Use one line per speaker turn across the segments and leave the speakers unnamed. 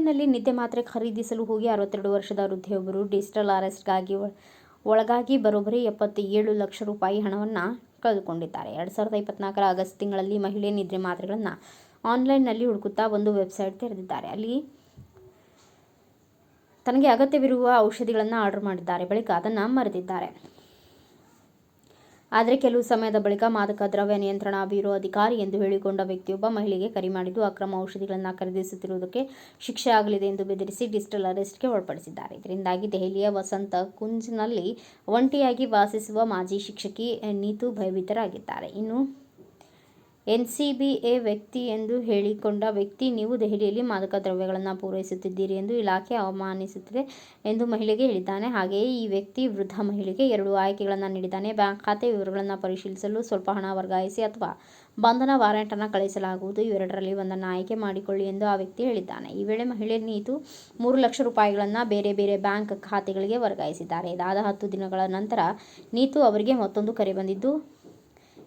ನಿದ್ದೆ ಮಾತ್ರೆ ಖರೀದಿಸಲು ಹೋಗಿ ಅರವತ್ತೆರಡು ವರ್ಷದ ವೃದ್ಧೆಯೊಬ್ಬರು ಡಿಜಿಟಲ್ ಅರೆಸ್ಟ್ಗಾಗಿ ಒಳಗಾಗಿ ಬರೋಬ್ಬರಿ ಎಪ್ಪತ್ತೇಳು ಲಕ್ಷ ರೂಪಾಯಿ ಹಣವನ್ನು ಕಳೆದುಕೊಂಡಿದ್ದಾರೆ. ಎರಡು ಸಾವಿರದ ಇಪ್ಪತ್ನಾಲ್ಕರ ಆಗಸ್ಟ್ ತಿಂಗಳಲ್ಲಿ ಮಹಿಳೆ ನಿದ್ರೆ ಮಾತ್ರೆಗಳನ್ನು ಆನ್ಲೈನ್ನಲ್ಲಿ ಹುಡುಕುತ್ತಾ ಒಂದು ವೆಬ್ಸೈಟ್ ತೆರೆದಿದ್ದಾರೆ. ಅಲ್ಲಿ ತನಗೆ ಅಗತ್ಯವಿರುವ ಔಷಧಿಗಳನ್ನು ಆರ್ಡರ್ ಮಾಡಿದ್ದಾರೆ. ಬಳಿಕ ಅದನ್ನು ಮರೆತಿದ್ದಾರೆ. ಆದರೆ ಕೆಲವು ಸಮಯದ ಬಳಿಕ ಮಾದಕ ದ್ರವ್ಯ ನಿಯಂತ್ರಣ ಬ್ಯೂರೋ ಅಧಿಕಾರಿ ಎಂದು ಹೇಳಿಕೊಂಡ ವ್ಯಕ್ತಿಯೊಬ್ಬ ಮಹಿಳೆಗೆ ಕರೆ ಮಾಡಿದ್ದು ಅಕ್ರಮ ಔಷಧಿಗಳನ್ನು ಖರೀದಿಸುತ್ತಿರುವುದಕ್ಕೆ ಶಿಕ್ಷೆ ಆಗಲಿದೆ ಎಂದು ಬೆದರಿಸಿ ಡಿಜಿಟಲ್ ಅರೆಸ್ಟ್ಗೆ ಒಳಪಡಿಸಿದ್ದಾರೆ. ಇದರಿಂದಾಗಿ ದೆಹಲಿಯ ವಸಂತ ಕುಂಜ್ನಲ್ಲಿ ಒಂಟಿಯಾಗಿ ವಾಸಿಸುವ ಮಾಜಿ ಶಿಕ್ಷಕಿ ನೀತು ಭಯಭೀತರಾಗಿದ್ದಾರೆ. ಇನ್ನು ಎನ್ಸಿಬಿಎ ವ್ಯಕ್ತಿ ಎಂದು ಹೇಳಿಕೊಂಡ ವ್ಯಕ್ತಿ, ನೀವು ದೆಹಲಿಯಲ್ಲಿ ಮಾದಕ ದ್ರವ್ಯಗಳನ್ನು ಪೂರೈಸುತ್ತಿದ್ದೀರಿ ಎಂದು ಇಲಾಖೆ ಅವಮಾನಿಸುತ್ತಿದೆ ಎಂದು ಮಹಿಳೆಗೆ ಹೇಳಿದ್ದಾನೆ. ಹಾಗೆಯೇ ಈ ವ್ಯಕ್ತಿ ವೃದ್ಧ ಮಹಿಳೆಗೆ ಎರಡು ಆಯ್ಕೆಗಳನ್ನು ನೀಡಿದ್ದಾನೆ. ಬ್ಯಾಂಕ್ ಖಾತೆ ವಿವರಗಳನ್ನು ಪರಿಶೀಲಿಸಲು ಸ್ವಲ್ಪ ಹಣ ವರ್ಗಾಯಿಸಿ ಅಥವಾ ಬಂಧನ ವಾರೆಂಟನ್ನು ಕಳಿಸಲಾಗುವುದು ಇವೆರಡರಲ್ಲಿ ಒಂದನ್ನು ಆಯ್ಕೆ ಮಾಡಿಕೊಳ್ಳಿ ಎಂದು ಆ ವ್ಯಕ್ತಿ ಹೇಳಿದ್ದಾನೆ. ಈ ವೇಳೆ ಮಹಿಳೆ ನೀತು ಮೂರು ಲಕ್ಷ ರೂಪಾಯಿಗಳನ್ನು ಬೇರೆ ಬೇರೆ ಬ್ಯಾಂಕ್ ಖಾತೆಗಳಿಗೆ ವರ್ಗಾಯಿಸಿದ್ದಾರೆ. ಇದಾದ ಹತ್ತು ದಿನಗಳ ನಂತರ ನೀತು ಅವರಿಗೆ ಮತ್ತೊಂದು ಕರೆ ಬಂದಿದ್ದು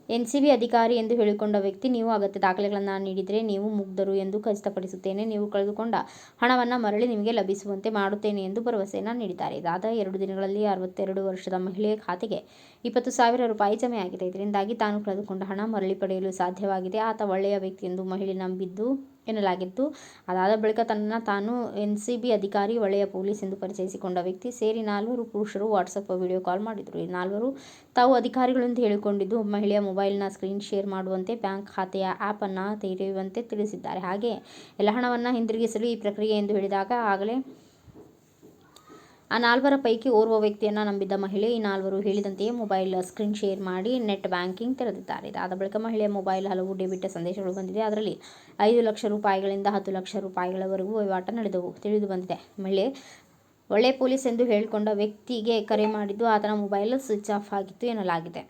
ಎನ್ಸಿಬಿ ಅಧಿಕಾರಿ ಎಂದು ಹೇಳಿಕೊಂಡ ವ್ಯಕ್ತಿ, ನೀವು ಅಗತ್ಯ ದಾಖಲೆಗಳನ್ನು ನೀಡಿದರೆ ನೀವು ಮುಗ್ಧರು ಎಂದು ಖಚಿತಪಡಿಸುತ್ತೇನೆ. ನೀವು ಕಳೆದುಕೊಂಡ ಹಣವನ್ನು ಮರಳಿ ನಿಮಗೆ ಲಭಿಸುವಂತೆ ಮಾಡುತ್ತೇನೆ ಎಂದು ಭರವಸೆಯನ್ನು ನೀಡಿದ್ದಾರೆ. ಇದಾದ ಎರಡು ದಿನಗಳಲ್ಲಿ ಅರವತ್ತೆರಡು ವರ್ಷದ ಮಹಿಳೆಯ ಖಾತೆಗೆ ಇಪ್ಪತ್ತು ಸಾವಿರ ರೂಪಾಯಿ ಜಮೆಯಾಗಿದೆ. ಇದರಿಂದಾಗಿ ತಾನು ಕಳೆದುಕೊಂಡ ಹಣ ಮರಳಿ ಪಡೆಯಲು ಸಾಧ್ಯವಾಗಿದೆ. ಆತ ಒಳ್ಳೆಯ ವ್ಯಕ್ತಿ ಎಂದು ಮಹಿಳೆ ನಂಬಿದ್ದು ಎನ್ನಲಾಗಿತ್ತು. ಅದಾದ ಬಳಿಕ ತನ್ನ ತಾನು ಎನ್ ಸಿ ಬಿ ಅಧಿಕಾರಿ ಒಳ್ಳೆಯ ಪೊಲೀಸ್ ಎಂದು ಪರಿಚಯಿಸಿಕೊಂಡ ವ್ಯಕ್ತಿ ಸೇರಿ ನಾಲ್ವರು ಪುರುಷರು ವಾಟ್ಸಪ್ ವಿಡಿಯೋ ಕಾಲ್ ಮಾಡಿದರು. ಈ ನಾಲ್ವರು ತಾವು ಅಧಿಕಾರಿಗಳು ಎಂದು ಹೇಳಿಕೊಂಡಿದ್ದು, ಮಹಿಳೆಯ ಮೊಬೈಲ್ನ ಸ್ಕ್ರೀನ್ ಶೇರ್ ಮಾಡುವಂತೆ ಬ್ಯಾಂಕ್ ಖಾತೆಯ ಆ್ಯಪನ್ನು ತೆರೆಯುವಂತೆ ತಿಳಿಸಿದ್ದಾರೆ. ಹಾಗೆ ಎಲ್ಲ ಹಣವನ್ನು ಹಿಂದಿರುಗಿಸಲು ಈ ಪ್ರಕ್ರಿಯೆ ಎಂದು ಹೇಳಿದಾಗ, ಆಗಲೇ ಆ ನಾಲ್ವರ ಪೈಕಿ ಓರ್ವ ವ್ಯಕ್ತಿಯನ್ನು ನಂಬಿದ್ದ ಮಹಿಳೆ, ಈ ನಾಲ್ವರು ಹೇಳಿದಂತೆಯೇ ಮೊಬೈಲ್ ಸ್ಕ್ರೀನ್ ಶೇರ್ ಮಾಡಿ ನೆಟ್ ಬ್ಯಾಂಕಿಂಗ್ ತೆರೆದಿದ್ದಾರೆ. ಇದಾದ ಬಳಿಕ ಮಹಿಳೆಯ ಮೊಬೈಲ್ ಹಲವು ಡೆಬಿಟ್ ಸಂದೇಶಗಳು ಬಂದಿದೆ. ಅದರಲ್ಲಿ ಐದು ಲಕ್ಷ ರೂಪಾಯಿಗಳಿಂದ ಹತ್ತು ಲಕ್ಷ ರೂಪಾಯಿಗಳವರೆಗೂ ವಹಿವಾಟ ನಡೆದವು, ತಿಳಿದು ಬಂದಿದೆ. ಮಹಿಳೆ ಒಳ್ಳೆ ಪೊಲೀಸ್ ಎಂದು ಹೇಳಿಕೊಂಡ ವ್ಯಕ್ತಿಗೆ ಕರೆ ಮಾಡಿದ್ದು ಆತನ ಮೊಬೈಲ್ ಸ್ವಿಚ್ ಆಫ್ ಆಗಿತ್ತು ಎನ್ನಲಾಗಿದೆ.